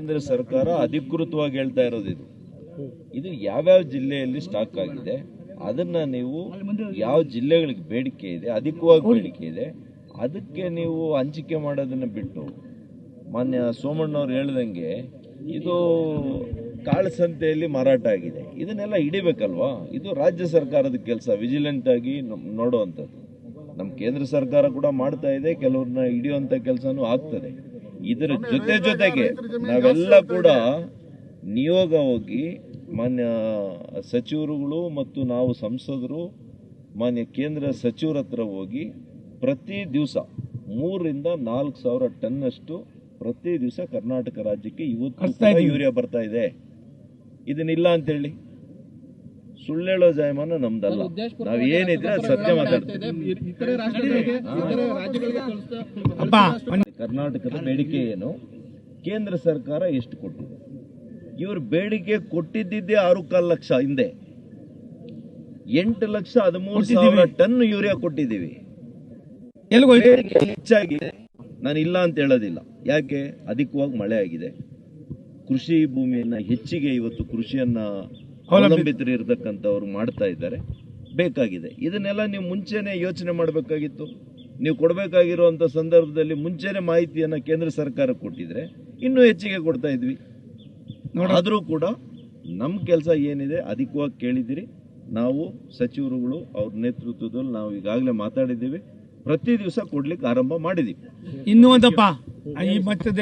ಕೇಂದ್ರ ಸರ್ಕಾರ ಅಧಿಕೃತವಾಗಿ ಹೇಳ್ತಾ ಇರೋದು ಇದು. ಇದು ಯಾವ್ಯಾವ ಜಿಲ್ಲೆಯಲ್ಲಿ ಸ್ಟಾಕ್ ಆಗಿದೆ, ಅದನ್ನ ನೀವು ಯಾವ ಜಿಲ್ಲೆಗಳಿಗೆ ಬೇಡಿಕೆ ಇದೆ, ಅಧಿಕವಾಗಿ ಬೇಡಿಕೆ ಇದೆ, ಅದಕ್ಕೆ ನೀವು ಹಂಚಿಕೆ ಮಾಡೋದನ್ನ ಬಿಟ್ಟು, ಮಾನ್ಯ ಸೋಮಣ್ಣವ್ರು ಹೇಳ್ದಂಗೆ ಇದು ಕಾಳಸಂತೆಯಲ್ಲಿ ಮಾರಾಟ ಆಗಿದೆ. ಇದನ್ನೆಲ್ಲ ಹಿಡಿಬೇಕಲ್ವಾ? ಇದು ರಾಜ್ಯ ಸರ್ಕಾರದ ಕೆಲಸ ವಿಜಿಲೆಂಟ್ ಆಗಿ ನೋಡುವಂಥದ್ದು. ನಮ್ಮ ಕೇಂದ್ರ ಸರ್ಕಾರ ಕೂಡ ಮಾಡ್ತಾ ಇದೆ, ಕೆಲವ್ರನ್ನ ಹಿಡಿಯುವಂಥ ಕೆಲಸನೂ ಆಗ್ತದೆ. ಇದರ ಜೊತೆ ಜೊತೆಗೆ ನಾವೆಲ್ಲ ಕೂಡ ನಿಯೋಗ ಹೋಗಿ ಮಾನ್ಯ ಸಚಿವರುಗಳು ಮತ್ತು ನಾವು ಸಂಸದರು ಮಾನ್ಯ ಕೇಂದ್ರ ಸಚಿವರ ಹತ್ರ ಹೋಗಿ ಪ್ರತಿ ದಿವಸ ಮೂರರಿಂದ ನಾಲ್ಕು ಸಾವಿರ ಟನ್ನಷ್ಟು ಪ್ರತಿ ದಿವಸ ಕರ್ನಾಟಕ ರಾಜ್ಯಕ್ಕೆ ಇವತ್ತು ಯೂರಿಯಾ ಬರ್ತಾ ಇದೆ. ಇದನ್ನಿಲ್ಲ ಅಂತೇಳಿ. ಸುಳ್ಳೇಳೋ ಜಾಯಮಾನ ನಮ್ದಲ್ಲ. ನಾವ್ ಏನಿದ್ರೆ ಅದು ಸತ್ಯ ಮಾತಾಡ್ತೀವಿ. ಇತರೆ ರಾಷ್ಟ್ರಗಳಿಗೆ ಇತರೆ ರಾಜ್ಯಗಳಿಗೆ ಕಳಿಸ್ತಾ ಕರ್ನಾಟಕದ ಬೇಡಿಕೆ ಏನು? ಕೇಂದ್ರ ಸರ್ಕಾರ ಎಷ್ಟು ಕೊಟ್ಟಿದೆ? ಇವರು ಬೇಡಿಕೆ ಕೊಟ್ಟಿದ್ದಿದ್ದೆ ಆರು ಕಾಲು ಲಕ್ಷ ಹಿಂದೆ. ಎಂಟು ಲಕ್ಷ ಹದಿಮೂರು ಸಾವಿರ ಟನ್ ಯೂರಿಯಾ ಕೊಟ್ಟಿದ್ದೀವಿ. ಹೆಚ್ಚಾಗಿ ಹೆಚ್ಚಾಗಿದೆ ನಾನು ಇಲ್ಲ ಅಂತ ಹೇಳೋದಿಲ್ಲ. ಯಾಕೆ? ಅಧಿಕವಾಗಿ ಮಳೆ ಆಗಿದೆ. ಕೃಷಿ ಭೂಮಿಯನ್ನು ಹೆಚ್ಚಿಗೆ ಇವತ್ತು ಕೃಷಿಯನ್ನ ಅವಲಂಬಿತರು ಇರತಕ್ಕಂಥವ್ರು ಮಾಡ್ತಾ ಇದ್ದಾರೆ. ಬೇಕಾಗಿದೆ. ಇದನ್ನೆಲ್ಲ ನೀವು ಮುಂಚೆನೇ ಯೋಚನೆ ಮಾಡಬೇಕಾಗಿತ್ತು. ನೀವು ಕೊಡಬೇಕಾಗಿರುವಂಥ ಸಂದರ್ಭದಲ್ಲಿ ಮುಂಚೆನೇ ಮಾಹಿತಿಯನ್ನ ಕೇಂದ್ರ ಸರ್ಕಾರ ಕೊಟ್ಟಿದ್ರೆ ಇನ್ನೂ ಹೆಚ್ಚಿಗೆ ಕೊಡ್ತಾ ಇದ್ವಿ. ಆದರೂ ಕೂಡ ನಮ್ಮ ಕೆಲಸ ಏನಿದೆ ಅಧಿಕವಾಗಿ ಕೇಳಿದಿರಿ. ನಾವು ಸಚಿವರುಗಳು ಅವ್ರ ನೇತೃತ್ವದಲ್ಲಿ ನಾವು ಈಗಾಗಲೇ ಮಾತಾಡಿದ್ದೀವಿ. ಪ್ರತಿ ದಿವಸ ಕೊಡ್ಲಿಕ್ಕೆ ಆರಂಭ ಮಾಡಿದ್ದೀವಿ. ಇನ್ನೂ ಒಂದಪ್ಪ. ಈ ಮಟ್ಟದ